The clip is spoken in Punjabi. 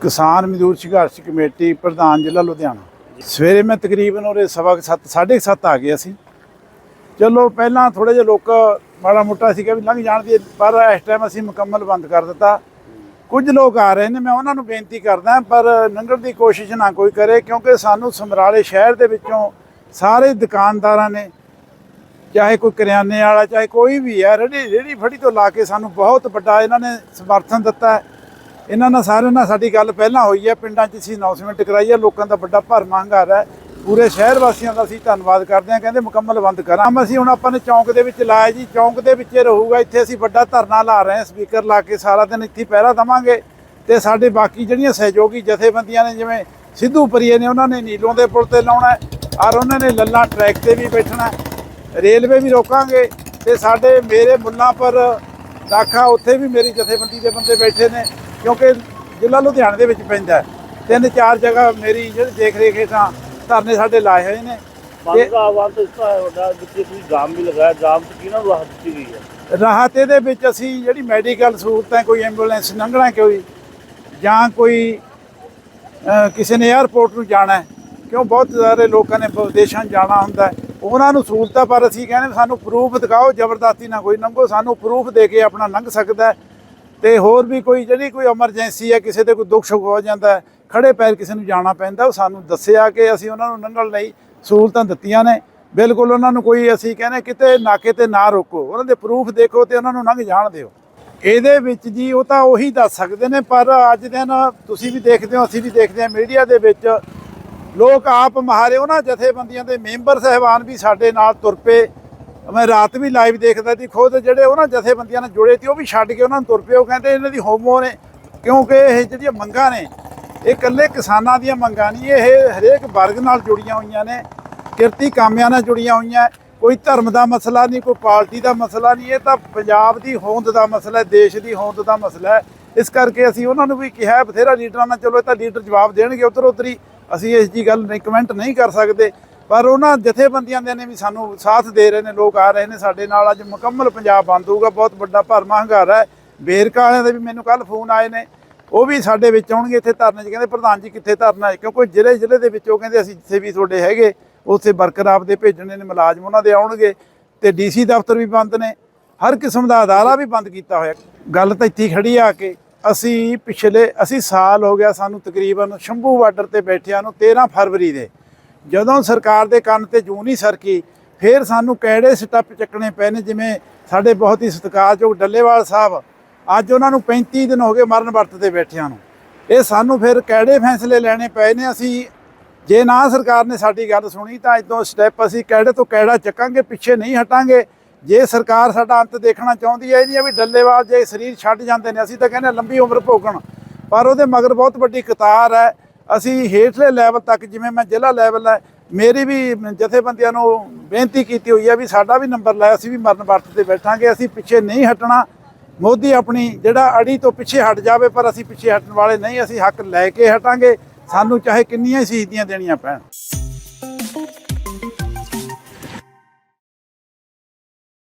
ਕਿਸਾਨ ਮਜ਼ਦੂਰ ਸੰਘਰਸ਼ ਕਮੇਟੀ ਪ੍ਰਧਾਨ ਜ਼ਿਲ੍ਹਾ ਲੁਧਿਆਣਾ। ਸਵੇਰੇ ਮੈਂ ਤਕਰੀਬਨ ਉਹਦੇ ਸਵਾ 7 7:30 ਆ ਗਿਆ ਸੀ ਚਲੋ ਪਹਿਲਾਂ ਥੋੜੇ ਜਿਹੇ ਲੋਕ ਮਾੜਾ ਮੋਟਾ ਸੀਗਾ ਵੀ ਲੰਘ ਜਾਣ ਦੀ, ਪਰ ਇਸ ਟਾਈਮ ਅਸੀਂ ਮੁਕੰਮਲ ਬੰਦ ਕਰ ਦਿੱਤਾ। ਕੁਝ ਲੋਕ ਆ ਰਹੇ ਨੇ, ਮੈਂ ਉਹਨਾਂ ਨੂੰ ਬੇਨਤੀ ਕਰਦਾ, ਪਰ ਲੰਘਣ ਦੀ ਕੋਸ਼ਿਸ਼ ਨਾ ਕੋਈ ਕਰੇ, ਕਿਉਂਕਿ ਸਾਨੂੰ ਸਮਰਾਲੇ ਸ਼ਹਿਰ ਦੇ ਵਿੱਚੋਂ ਸਾਰੇ ਦੁਕਾਨਦਾਰਾਂ ਨੇ, ਚਾਹੇ ਕੋਈ ਕਰਿਆਨੇ ਵਾਲਾ, ਚਾਹੇ ਕੋਈ ਵੀ ਹੈ ਰੇੜੀ ਰੇੜੀ ਫੜੀ ਤੋਂ ਲਾ ਕੇ ਸਾਨੂੰ ਬਹੁਤ ਵੱਡਾ ਇਹਨਾਂ ਨੇ ਸਮਰਥਨ ਦਿੱਤਾ ਹੈ। ਇਹਨਾਂ ਨਾਲ ਸਾਰਿਆਂ ਨਾਲ ਸਾਡੀ ਗੱਲ ਪਹਿਲਾਂ ਹੋਈ ਹੈ, ਪਿੰਡਾਂ 'ਚ ਅਸੀਂ ਅਨਾਉਂਸਮੈਂਟ ਕਰਾਈ ਹੈ, ਲੋਕਾਂ ਦਾ ਵੱਡਾ ਭਰਮਾ ਹੰਗਾਰਾ ਹੈ। ਪੂਰੇ ਸ਼ਹਿਰ ਵਾਸੀਆਂ ਦਾ ਅਸੀਂ ਧੰਨਵਾਦ ਕਰਦੇ ਹਾਂ, ਕਹਿੰਦੇ ਮੁਕੰਮਲ ਬੰਦ ਕਰਾਂ। ਅਸੀਂ ਹੁਣ ਆਪਾਂ ਨੇ ਚੌਂਕ ਦੇ ਵਿੱਚ ਲਾਇਆ ਜੀ, ਚੌਂਕ ਦੇ ਵਿੱਚ ਹੀ ਰਹੂਗਾ, ਇੱਥੇ ਅਸੀਂ ਵੱਡਾ ਧਰਨਾ ਲਾ ਰਹੇ ਹਾਂ, ਸਪੀਕਰ ਲਾ ਕੇ ਸਾਰਾ ਦਿਨ ਇੱਥੇ ਪਹਿਰਾ ਦਵਾਂਗੇ। ਤੇ ਸਾਡੇ ਬਾਕੀ ਜਿਹੜੀਆਂ ਸਹਿਯੋਗੀ ਜਥੇਬੰਦੀਆਂ ਨੇ, ਜਿਵੇਂ ਸਿੱਧੂ ਪਰੀਏ ਨੇ, ਉਹਨਾਂ ਨੇ ਨੀਲੋਂ ਦੇ ਪੁਲ ਤੇ ਲਾਉਣਾ ਔਰ ਉਹਨਾਂ ਨੇ ਲੱਲਾ ਟਰੈਕ ਤੇ ਵੀ ਬੈਠਣਾ ਰੇਲਵੇ ਵੀ ਰੋਕਾਂਗੇ, ਤੇ ਸਾਡੇ ਮੇਰੇ ਮੁੱਲਾਂ ਪਰ ਦਾਖਾ, ਉੱਥੇ ਵੀ ਮੇਰੀ ਜਥੇਬੰਦੀ ਦੇ ਬੰਦੇ ਬੈਠੇ ਨੇ। ਕਿਉਂਕਿ ਜ਼ਿਲ੍ਹਾ ਲੁਧਿਆਣੇ ਦੇ ਵਿੱਚ ਪੈਂਦਾ। ਤਿੰਨ ਚਾਰ ਜਗ੍ਹਾ ਮੇਰੀ ਜਿਹੜੀ ਦੇਖ ਰੇਖ ਹੇਠਾਂ ਧਰਨੇ ਸਾਡੇ ਲਾਏ ਹੋਏ ਨੇ। ਬੰਦ ਦਾ ਆਵਾਜ਼ ਤਾਂ ਇਸ ਤਰ੍ਹਾਂ ਹੈ ਵੱਡਾ ਜਿੱਥੇ ਤੁਸੀਂ ਜਾਮ ਵੀ ਲਗਾਇਆ ਜਾਮ ਤੋਂ ਕਿਹਨਾਂ ਨੂੰ ਰਾਹਤ ਦਿੱਤੀ ਗਈ ਹੈ? ਰਾਹਤ ਇਹਦੇ ਵਿੱਚ ਅਸੀਂ ਜਿਹੜੀ ਮੈਡੀਕਲ ਸਹੂਲਤਾਂ ਕੋਈ ਐਂਬੂਲੈਂਸ ਲੰਘਣਾ ਕੋਈ ਜਾਂ ਕੋਈ ਕਿਸੇ ਨੇ 에ਅਰਪੋਰਟ ਨੂੰ ਜਾਣਾ ਹੈ ਕਿਉਂ ਬਹੁਤ ਸਾਰੇ ਲੋਕਾਂ ਨੇ ਵਿਦੇਸ਼ਾਂ ਜਾਣਾ ਹੁੰਦਾ ਹੈ। ਉਹਨਾਂ ਨੂੰ ਸਹੂਲਤਾਂ ਪਰ ਅਸੀਂ ਕਹਿੰਦੇ ਸਾਨੂੰ ਪ੍ਰੂਫ ਦਿਖਾਓ ਜ਼ਬਰਦਸਤੀ ਨਾ ਕੋਈ ਲੰਘੋ ਸਾਨੂੰ ਪ੍ਰੂਫ ਦੇ ਕੇ ਆਪਣਾ ਲੰਘ ਸਕਦਾ ਤੇ ਹੋਰ ਵੀ ਕੋਈ ਜਿਹੜੀ ਕੋਈ ਐਮਰਜੈਂਸੀ ਹੈ, ਕਿਸੇ ਦੇ ਕੋਈ ਦੁੱਖ ਸੁੱਖ ਹੋ ਜਾਂਦਾ ਹੈ ਖੜੇ ਪੈਰ ਕਿਸੇ ਨੂੰ ਜਾਣਾ ਪੈਂਦਾ, ਉਹ ਸਾਨੂੰ ਦੱਸਿਆ ਕਿ ਅਸੀਂ ਉਹਨਾਂ ਨੂੰ ਲੰਘਣ ਲਈ ਸਹੂਲਤਾਂ ਦਿੱਤੀਆਂ ਨੇ। ਬਿਲਕੁਲ ਉਹਨਾਂ ਨੂੰ ਕੋਈ ਅਸੀਂ ਕਹਿੰਦੇ ਕਿਤੇ ਨਾਕੇ ਤੇ ਨਾ ਰੋਕੋ, ਉਹਨਾਂ ਦੇ ਪ੍ਰੂਫ ਦੇਖੋ ਤੇ ਉਹਨਾਂ ਨੂੰ ਲੰਘ ਜਾਣ ਦਿਓ। ਇਹਦੇ ਵਿੱਚ ਜੀ ਉਹ ਤਾਂ ਉਹੀ ਦੱਸ ਸਕਦੇ ਨੇ, ਪਰ ਅੱਜ ਦਿਨ ਤੁਸੀਂ ਵੀ ਦੇਖਦੇ ਹੋ, ਅਸੀਂ ਵੀ ਦੇਖਦੇ ਹਾਂ ਮੀਡੀਆ ਦੇ ਵਿੱਚ, ਲੋਕ ਆਪ ਮਹਾਰੇ ਉਹਨਾਂ ਜਥੇਬੰਦੀਆਂ ਦੇ ਮੈਂਬਰ, ਸਹਿਬਾਨ ਵੀ ਸਾਡੇ ਨਾਲ ਤੁਰ ਪਏ। ਮੈਂ ਰਾਤ ਵੀ ਲਾਈਵ ਦੇਖਦਾ ਸੀ, ਖੁਦ ਜਿਹੜੇ ਉਹਨਾਂ ਜਥੇਬੰਦੀਆਂ ਨਾਲ ਜੁੜੇ ਸੀ, ਉਹ ਵੀ ਛੱਡ ਕੇ ਉਹਨਾਂ ਨੂੰ ਤੁਰ ਪਏ। ਉਹ ਕਹਿੰਦੇ ਇਹਨਾਂ ਦੀ ਹੋਮੋ ਨੇ, ਕਿਉਂਕਿ ਇਹ ਜਿਹੜੀਆਂ ਮੰਗਾਂ ਨੇ, ਇਹ ਇਕੱਲੇ ਕਿਸਾਨਾਂ ਦੀਆਂ ਮੰਗਾਂ ਨਹੀਂ, ਇਹ ਹਰੇਕ ਵਰਗ ਨਾਲ ਜੁੜੀਆਂ ਹੋਈਆਂ ਨੇ, ਕਿਰਤੀ ਕਾਮਿਆਂ ਨਾਲ ਜੁੜੀਆਂ ਹੋਈਆਂ, ਕੋਈ ਧਰਮ ਦਾ ਮਸਲਾ ਨਹੀਂ, ਕੋਈ ਪਾਰਟੀ ਦਾ ਮਸਲਾ ਨਹੀਂ, ਇਹ ਤਾਂ ਪੰਜਾਬ ਦੀ ਹੋਂਦ ਦਾ ਮਸਲਾ ਹੈ, ਦੇਸ਼ ਦੀ ਹੋਂਦ ਦਾ ਮਸਲਾ ਹੈ। ਇਸ ਕਰਕੇ ਅਸੀਂ ਉਹਨਾਂ ਨੂੰ ਵੀ ਕਿਹਾ, ਬਥੇਰਾ ਲੀਡਰਾਂ ਨਾਲ, ਚਲੋ ਇਹ ਤਾਂ ਲੀਡਰ ਜਵਾਬ ਦੇਣਗੇ ਉਧਰ ਉਧਰੀ ਅਸੀਂ ਇਸ ਦੀ ਗੱਲ ਨਹੀਂ ਕਮੈਂਟ ਨਹੀਂ ਕਰ ਸਕਦੇ। ਪਰ ਉਹਨਾਂ ਜਥੇਬੰਦੀਆਂ ਦੇ ਨੇ ਵੀ ਸਾਨੂੰ ਸਾਥ ਦੇ ਰਹੇ ਨੇ, ਲੋਕ ਆ ਰਹੇ ਨੇ ਸਾਡੇ ਨਾਲ। ਅੱਜ ਮੁਕੰਮਲ ਪੰਜਾਬ ਬੰਦ ਹੋਊਗਾ, ਬਹੁਤ ਵੱਡਾ ਭਰਮਾ ਹੰਗਾਰਾ ਹੈ। ਵੇਰਕਾ ਵਾਲਿਆਂ ਦੇ ਵੀ ਮੈਨੂੰ ਕੱਲ ਫੋਨ ਆਏ ਨੇ। ਉਹ ਵੀ ਸਾਡੇ ਵਿੱਚ ਆਉਣਗੇ ਇੱਥੇ ਧਰਨੇ 'ਚ, ਕਹਿੰਦੇ ਪ੍ਰਧਾਨ ਜੀ ਕਿੱਥੇ ਧਰਨਾ ਹੈ? ਕਿਉਂਕਿ ਜ਼ਿਲ੍ਹੇ ਜ਼ਿਲ੍ਹੇ ਦੇ ਵਿੱਚ ਉਹ ਕਹਿੰਦੇ ਅਸੀਂ ਜਿੱਥੇ ਵੀ ਤੁਹਾਡੇ ਹੈਗੇ, ਉੱਥੇ ਵਰਕਰ ਆਪਦੇ ਭੇਜਣੇ ਨੇ, ਮੁਲਾਜ਼ਮ ਉਹਨਾਂ ਦੇ ਆਉਣਗੇ ਤੇ ਡੀਸੀ ਦਫ਼ਤਰ ਵੀ ਬੰਦ ਨੇ। ਹਰ ਕਿਸਮ ਦਾ ਅਦਾਰਾ ਵੀ ਬੰਦ ਕੀਤਾ ਹੋਇਆ। ਗੱਲ ਤਾਂ ਇੱਥੇ ਹੀ ਖੜੀ ਆ ਕੇ ਅਸੀਂ ਪਿਛਲੇ, ਅਸੀਂ ਸਾਲ ਹੋ ਗਿਆ ਸਾਨੂੰ ਤਕਰੀਬਨ ਸ਼ੰਭੂ ਬਾਰਡਰ ਤੇ ਬੈਠਿਆਂ ਨੂੰ 13 ਫਰਵਰੀ ਦੇ ਜਦੋਂ ਸਰਕਾਰ ਦੇ ਕੰਨ ਤੇ ਜੂ ਨਹੀਂ ਸਰਕੀ, ਫਿਰ ਸਾਨੂੰ ਕਿਹੜੇ ਸਟੈਪ ਚੱਕਣੇ ਪਏ ਨੇ ਜਿਵੇਂ ਸਾਡੇ ਬਹੁਤ ਹੀ ਸਤਿਕਾਰਯੋਗ ਡੱਲੇਵਾਲ ਸਾਹਿਬ, ਅੱਜ ਉਹਨਾਂ ਨੂੰ 35 ਦਿਨ ਹੋ ਗਏ ਮਰਨ ਵਰਤ ਤੇ ਬੈਠਿਆਂ ਨੂੰ। ਇਹ ਸਾਨੂੰ ਫਿਰ ਕਿਹੜੇ ਫੈਸਲੇ ਲੈਣੇ ਪਏ ਨੇ? ਅਸੀਂ, ਜੇ ਨਾ ਸਰਕਾਰ ਨੇ ਸਾਡੀ ਗੱਲ ਸੁਣੀ ਤਾਂ ਇਦੋਂ ਸਟੈਪ ਅਸੀਂ ਕਿਹੜੇ ਤੋਂ ਕਿਹੜਾ ਚੱਕਾਂਗੇ, ਪਿੱਛੇ ਨਹੀਂ ਹਟਾਂਗੇ। ਜੇ ਸਰਕਾਰ ਸਾਡਾ ਅੰਤ ਦੇਖਣਾ ਚਾਹੁੰਦੀ ਹੈ, ਇਹ ਨਹੀਂ ਹੈ ਵੀ ਡੱਲੇਵਾਲ ਜੇ ਸਰੀਰ ਛੱਡ ਜਾਂਦੇ ਨੇ, ਅਸੀਂ ਤਾਂ ਕਹਿੰਦੇ ਹਾਂ ਲੰਬੀ ਉਮਰ ਭੋਗਣ। ਪਰ ਉਹਦੇ ਮਗਰ ਬਹੁਤ ਵੱਡੀ ਕਤਾਰ ਹੈ। ਅਸੀਂ ਹੇਠਲੇ ਲੈਵਲ ਤੱਕ ਜਿਵੇਂ ਮੈਂ ਜ਼ਿਲ੍ਹਾ ਲੈਵਲ ਹੈ ਮੇਰੀ ਵੀ ਜਥੇਬੰਦੀਆਂ ਨੂੰ ਬੇਨਤੀ ਕੀਤੀ ਹੋਈ ਹੈ ਵੀ ਸਾਡਾ ਵੀ ਨੰਬਰ ਲੈ, ਅਸੀਂ ਵੀ ਮਰਨ ਵਰਤ ਤੇ ਬੈਠਾਂਗੇ, ਅਸੀਂ ਪਿੱਛੇ ਨਹੀਂ ਹਟਣਾ। ਮੋਦੀ ਆਪਣੀ ਜਿਹੜਾ ਅੜੀ ਤੋਂ ਪਿੱਛੇ ਹਟ ਜਾਵੇ, ਪਰ ਅਸੀਂ ਪਿੱਛੇ ਹਟਣ ਵਾਲੇ ਨਹੀਂ, ਅਸੀਂ ਹੱਕ ਲੈ ਕੇ ਹਟਾਂਗੇ। ਸਾਨੂੰ ਚਾਹੇ ਕਿੰਨੀਆਂ ਹੀ ਸ਼ਹੀਦੀਆਂ ਦੇਣੀਆਂ ਪੈਣ।